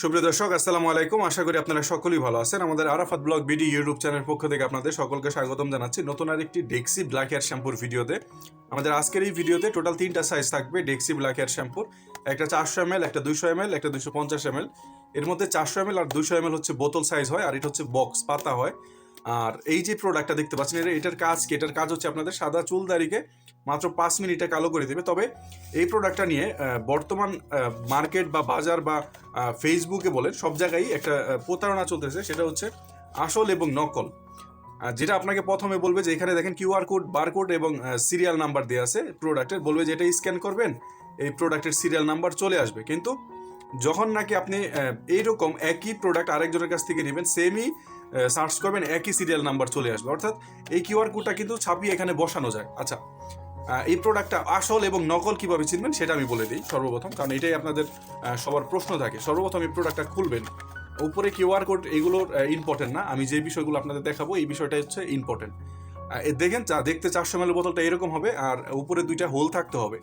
সুপ্রিয় দর্শক, আসসালামু আলাইকুম। আশা করি আপনারা সকলেই ভালো আছেন। আমাদের Arafat blog BD YouTube channel পক্ষ থেকে আপনাদের সকলকে স্বাগতম জানাচ্ছি নতুন আর একটি ডেক্সি ব্ল্যাক হেয়ার শ্যাম্পুর ভিডিওতে। আমাদের আজকের এই ভিডিওতে টোটাল তিনটা সাইজ থাকবে ডেক্সি ব্ল্যাক হেয়ার শ্যাম্পুর একটা চারশো এম একটা দুশো এম একটা দুশো পঞ্চাশ এম এর মধ্যে চারশো এম আর দুশো এম হচ্ছে বোতল সাইজ হয়, আর এটা হচ্ছে বক্স পাতা হয়। আর এই যে প্রোডাক্টটা দেখতে পাচ্ছেন এটা এটার কাজ কি? এটার কাজ হচ্ছে আপনাদের সাদা চুল দাড়িকে মাত্র পাঁচ মিনিটে কালো করে দেবে। তবে এই প্রোডাক্টটা নিয়ে বর্তমান মার্কেট বা বাজার বা ফেসবুকে বলেন, সব জায়গায় একটা প্রতারণা চলতেছে, সেটা হচ্ছে আসল এবং নকল। যেটা আপনাকে প্রথমে বলবে যে এখানে দেখেন কিউআর কোড বারকোড এবং সিরিয়াল নাম্বার দেওয়া আছে প্রোডাক্টের বলবে যে এটা স্ক্যান করবেন, এই প্রোডাক্টের সিরিয়াল নাম্বার চলে আসবে। কিন্তু যখন নাকি আপনি এইরকম একই প্রোডাক্ট আরেকজনের কাছ থেকে নেবেন সেমই সার্চ করবেন, একই সিরিয়াল নাম্বার চলে আসবে। অর্থাৎ এই কিউআর কোডটা কিন্তু ছাপিয়ে এখানে বসানো যায়। আচ্ছা এই প্রোডাক্টটা আসল এবং নকল কীভাবে চিনবেন সেটা আমি বলে দিই সর্বপ্রথম, কারণ এটাই আপনাদের সবার প্রশ্ন থাকে। সর্বপ্রথম এই প্রোডাক্টটা খুলবেন। উপরে কিউআর কোড এগুলো ইম্পর্টেন্ট না। আমি যে বিষয়গুলো আপনাদের দেখাবো, এই বিষয়টা হচ্ছে ইম্পর্টেন্ট দেখেন দেখতে চারশো এমএল বোতলটা এরকম হবে, আর উপরে দুইটা হোল থাকতে হবে।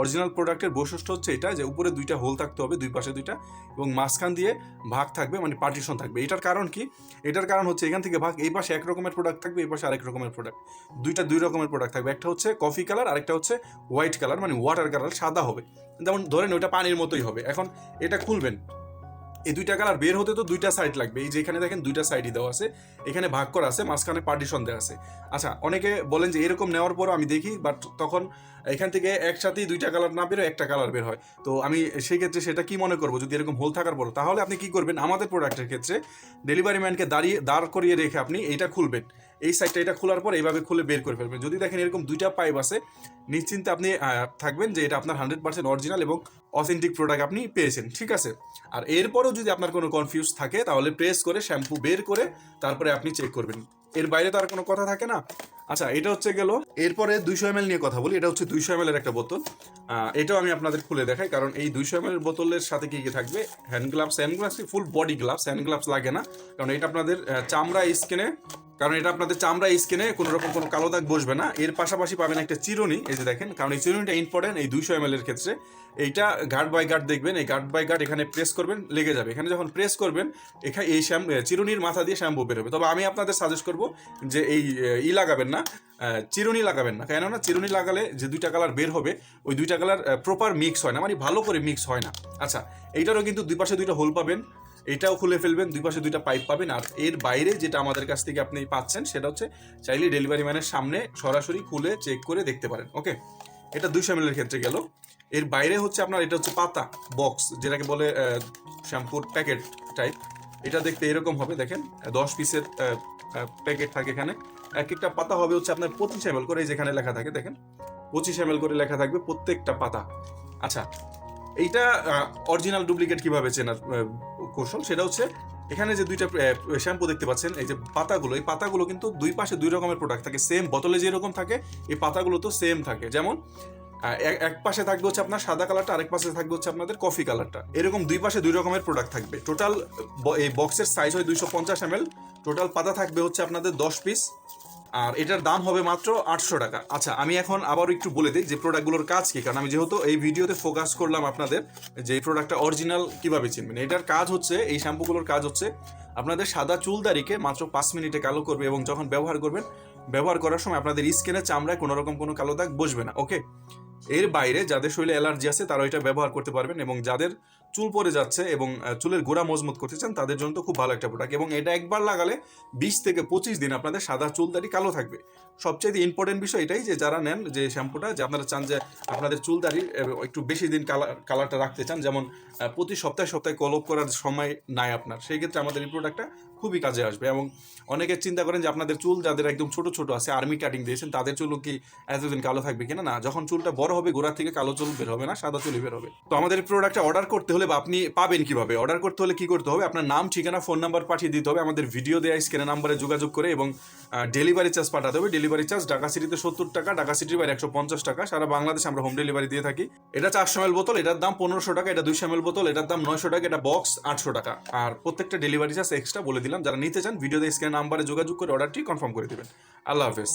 অরিজিনাল প্রোডাক্টের বৈশিষ্ট্য হচ্ছে এটা, যে উপরে দুইটা হোল থাকতে হবে, দুই পাশে দুইটা, এবং মাঝখান দিয়ে ভাগ থাকবে মানে পার্টিশন থাকবে। এটার কারণ কি? এটার কারণ হচ্ছে এখান থেকে ভাগ, এই পাশে এক রকমের প্রোডাক্ট থাকবে, এই পাশে আরেক রকমের প্রোডাক্ট দুইটা দুই রকমের প্রোডাক্ট থাকবে, একটা হচ্ছে কফি কালার আরেকটা হচ্ছে হোয়াইট কালার মানে ওয়াটার কালার সাদা হবে। যেমন ধরেন ওইটা পানির মতোই হবে। এখন এটা খুলবেন এই দুইটা কালার বের হতে তো দুইটা সাইড লাগবে। এই যে এখানে দেখেন দুইটা সাইডই দেওয়া আছে। এখানে ভাগ করা আছে, মাঝখানে পার্টিশন দেওয়া আছে। আচ্ছা অনেকে বলেন যে এরকম নেওয়ার পরও আমি দেখি বাট তখন এখান থেকে একসাথেই দুইটা কালার না বেরো একটা কালার বের হয়। তো আমি সেই ক্ষেত্রে সেটা কি মনে করব? যদি এরকম হোল থাকার পর তাহলে আপনি কি করবেন? আমাদের প্রোডাক্টের ক্ষেত্রে ডেলিভারি ম্যানকে দাঁড়িয়ে, দাঁড় করিয়ে রেখে আপনি এটা খুলবেন। এই সাইডটা এটা খোলার পর এইভাবে খুলে বের করে ফেলবেন। যদি দেখেন এরকম দুইটা পাইপ আছে, নিশ্চিন্তে আপনি থাকবেন যে এটা আপনার হান্ড্রেড পার্সেন্ট অরিজিনাল এবং অথেন্টিক প্রোডাক্ট আপনি পেয়েছেন, ঠিক আছে? আর এরপরেও যদি আপনার কোনো কনফিউজ থাকে, তাহলে প্রেস করে শ্যাম্পু বের করে তারপরে আপনি চেক করবেন। এর বাইরে তো আর কোনো কথা থাকে না? আচ্ছা এটা হচ্ছে গেল, এরপরে দুইশো এম নিয়ে কথা বলি। এটা হচ্ছে দুইশো এম এর একটা বোতল। এটাও আমি আপনাদের খুলে দেখাই, কারণ এই দুইশো এম বোতলের সাথে কি কি থাকবে? Hand gloves hand gloves full body gloves hand gloves লাগে না। কারণ এটা আপনাদের চামড়া স্কিনে কারণ এটা আপনাদের চামড়া স্কিনে কোনো রকম কোনো কালো দাগ বসবে না। এর পাশাপাশি পাবেন একটা চিরুনি, এই যে দেখেন, কারণ এই চিরুনিটা ইম্পর্টেন্ট এই দুইশো এম এর ক্ষেত্রে। এইটা গার্ড বাই গার্ড দেখবেন, এই গার্ড বাই গার্ড এখানে প্রেস করবেন, লেগে যাবে। এখানে যখন প্রেস করবেন এখানে এই শ্যাম চিরুনির মাথা দিয়ে শ্যাম্পু বেরোবে তবে আমি আপনাদের সাজেস্ট করব যে এই ই লাগাবেন না চিরুনি লাগাবেন না। কেননা চিরুনি লাগালে যে দুইটা কালার বের হবে, ওই দুইটা কালার প্রপার মিক্স হয় না মানে ভালো করে মিক্স হয় না। আচ্ছা এইটারও কিন্তু দুই পাশে দুইটা হোল পাবেন। এটাও খুলে ফেলবেন, দুই পাশে দুইটা পাইপ পাবেন। আর এর বাইরে যেটা আমাদের কাছ থেকে আপনি পাচ্ছেন, সেটা হচ্ছে চাইলে ডেলিভারি ম্যানের সামনে সরাসরি খুলে চেক করে দেখতে পারেন ওকে এটা দুইশো এর ক্ষেত্রে গেল। এর বাইরে হচ্ছে আপনার, এটা হচ্ছে পাতা বক্স যেটাকে বলে শ্যাম্পুর প্যাকেট টাইপ এটা দেখতে এরকম হবে, দেখেন, দশ পিসের প্যাকেট থাকে এখানে। এক একটা পাতা হবে হচ্ছে আপনার পঁচিশ এম করে যেখানে লেখা থাকে, দেখেন, পঁচিশ এম করে লেখা থাকবে প্রত্যেকটা পাতা। আচ্ছা এইটা অরিজিনাল ডুপ্লিকেট কীভাবে চেনার কৌশল, সেটা হচ্ছে এখানে যে দুইটা শ্যাম্পু দেখতে পাচ্ছেন, এই যে পাতাগুলো, এই পাতাগুলো কিন্তু দুই পাশে দুই রকমের প্রোডাক্ট থাকে সেম বোতলে যেরকম থাকে, এই পাতাগুলো তো সেম থাকে। যেমন এক- পাশে থাকবে হচ্ছে আপনার সাদা কালারটা আরেক পাশে থাকবে হচ্ছে আপনাদের কফি কালারটা এরকম দুই পাশে দুই রকমের প্রোডাক্ট থাকবে। টোটাল এই বক্সের সাইজ হয় দুইশো পঞ্চাশ এম টোটাল পাতা থাকবে হচ্ছে আপনাদের দশ পিস আর এটার দাম হবে মাত্র আটশো টাকা। আচ্ছা আমি এখন আবারও একটু বলে দিই যে প্রোডাক্টগুলোর কাজ কী, কারণ আমি যেহেতু এই ভিডিওতে ফোকাস করলাম আপনাদের যে এই প্রোডাক্টটা অরিজিনাল কীভাবে চিনবেন। এটার কাজ হচ্ছে, এই শ্যাম্পুগুলোর কাজ হচ্ছে, আপনাদের সাদা চুলদারিকে মাত্র পাঁচ মিনিটে কালো করবে এবং যখন ব্যবহার করবেন, ব্যবহার করার সময় আপনাদের স্কিনের চামড়ায় কোনোরকম কোনো কালো দাগ বসবে না ওকে এর বাইরে যাদের শরীরে অ্যালার্জি আছে, তারা এটা ব্যবহার করতে পারবেন এবং যাদের চুল পরে যাচ্ছে এবং চুলের গোড়া মজবুত করতে চান, তাদের জন্য তো খুব ভালো একটা প্রোডাক্ট এবং এটা একবার লাগালে বিশ থেকে পঁচিশ দিন আপনাদের সাদা চুল দাড়ি কালো থাকবে। সবচেয়ে ইম্পর্টেন্ট বিষয় এটাই যে, যারা নেন যে শ্যাম্পুটা যে আপনারা চান যে আপনাদের চুল দাড়ি একটু বেশি দিন কালার কালারটা রাখতে চান, যেমন প্রতি সপ্তাহে সপ্তাহে কলপ করার সময় নাই আপনার, সেই ক্ষেত্রে আমাদের এই প্রোডাক্টটা খুবই কাজে আসবে এবং অনেকে চিন্তা করেন যে আপনাদের চুল যাদের একদম ছোট ছোট আছে আর্মি কাটিং দিয়েছেন, তাদের চুলও কি এতদিন কালো থাকবে কিনা? না, যখন চুলটা বড় হবে গোড়া থেকে কালো চুল বের হবে না, সাদা চুলই বের হবে। তো আমাদের প্রোডাক্টটা অর্ডার করতে হলে বা আপনি পাবেন কীভাবে? অর্ডার করতে হলে কি করতে হবে? আপনার নাম, ঠিকানা ফোন নাম্বার পাঠিয়ে দিতে হবে। আমাদের ভিডিও দেওয়া স্ক্রিনে নাম্বারে যোগাযোগ করে এবং ডেলিভারি চার্জ পাঠাতে হবে। ডেলিভারি চার্জ ঢাকা সিটিতে সত্তর টাকা, ঢাকা সিটির বাইরে একশো পঞ্চাশ টাকা। সারা বাংলাদেশে আমরা হোম ডেলিভারি দিয়ে থাকি। এটা চারশো এল বোতল, এটার দাম পনেরোশো টাকা, এটা দুইশো এল বোতল, এটার দাম নয়শো টাকা, এটা বক্স আটশো টাকা। আর প্রত্যেকটা ডেলিভারি চার্জ এক্সট্রা বলে দিলাম। যারা নিতে চান ভিডিও দিয়ে স্ক্যানে নাম্বারে যোগাযোগ করে অর্ডারটি কনফার্ম করে দেবেন। আল্লাহ হাফেজ।